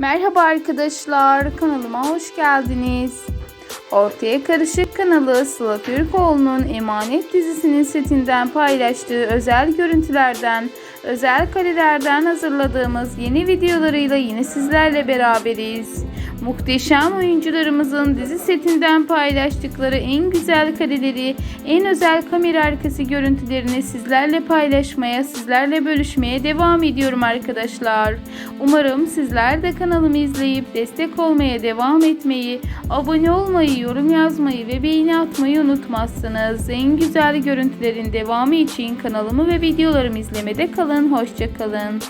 Merhaba arkadaşlar, kanalıma hoş geldiniz. Ortaya Karışık kanalı Sıla Türkoğlu'nun Emanet dizisinin setinden paylaştığı özel görüntülerden, özel karelerden hazırladığımız yeni videolarıyla yine sizlerle beraberiz. Muhteşem oyuncularımızın dizi setinden paylaştıkları en güzel kareleri, en özel kamera arkası görüntülerini sizlerle paylaşmaya, sizlerle bölüşmeye devam ediyorum arkadaşlar. Umarım sizler de kanalımı izleyip destek olmaya devam etmeyi, abone olmayı, yorum yazmayı ve beğeni atmayı unutmazsınız. En güzel görüntülerin devamı için kanalımı ve videolarımı izlemede kalın. Hoşçakalın.